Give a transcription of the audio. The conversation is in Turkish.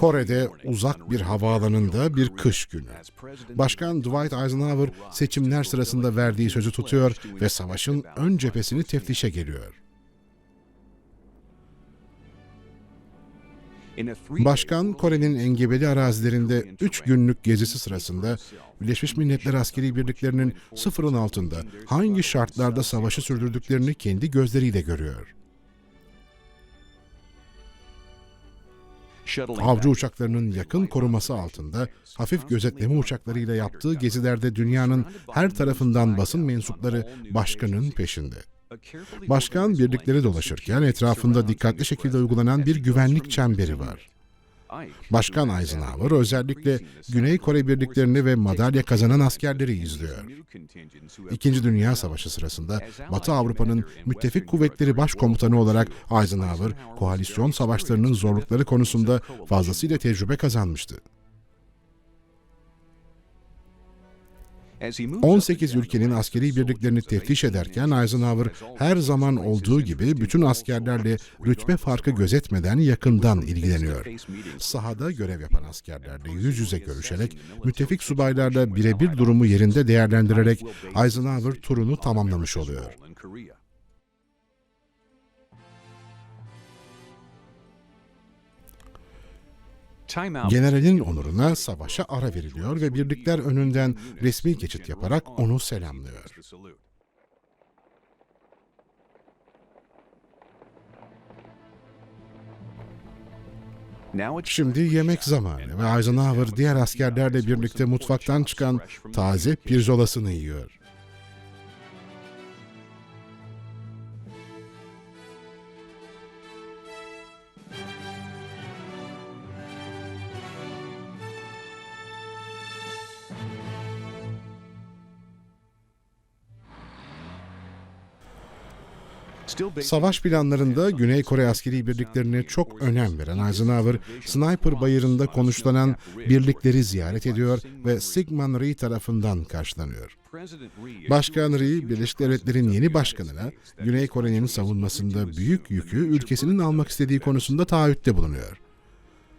Kore'de uzak bir havaalanında bir kış günü. Başkan Dwight Eisenhower seçimler sırasında verdiği sözü tutuyor ve savaşın ön cephesini teftişe geliyor. Başkan Kore'nin engebeli arazilerinde 3 günlük gezisi sırasında Birleşmiş Milletler askeri birliklerinin sıfırın altında hangi şartlarda savaşı sürdürdüklerini kendi gözleriyle görüyor. Avcı uçaklarının yakın koruması altında hafif gözetleme uçaklarıyla yaptığı gezilerde dünyanın her tarafından basın mensupları başkanın peşinde. Başkan birlikleri dolaşırken etrafında dikkatli şekilde uygulanan bir güvenlik çemberi var. Başkan Eisenhower özellikle Güney Kore birliklerini ve madalya kazanan askerleri izliyor. İkinci Dünya Savaşı sırasında Batı Avrupa'nın müttefik kuvvetleri başkomutanı olarak Eisenhower, koalisyon savaşlarının zorlukları konusunda fazlasıyla tecrübe kazanmıştı. 18 ülkenin askeri birliklerini teftiş ederken Eisenhower her zaman olduğu gibi bütün askerlerle rütbe farkı gözetmeden yakından ilgileniyor. Sahada görev yapan askerlerle yüz yüze görüşerek, müttefik subaylarla birebir durumu yerinde değerlendirerek Eisenhower turunu tamamlamış oluyor. Generalin onuruna savaşa ara veriliyor ve birlikler önünden resmi geçit yaparak onu selamlıyor. Şimdi yemek zamanı ve Eisenhower diğer askerlerle birlikte mutfaktan çıkan taze pirzolasını yiyor. Savaş planlarında Güney Kore askeri birliklerine çok önem veren Eisenhower, Sniper Bayırı'nda konuşlanan birlikleri ziyaret ediyor ve Sigmund Rhee tarafından karşılanıyor. Başkan Rhee, Birleşik Devletler'in yeni başkanına Güney Kore'nin savunmasında büyük yükü ülkesinin almak istediği konusunda taahhütte bulunuyor.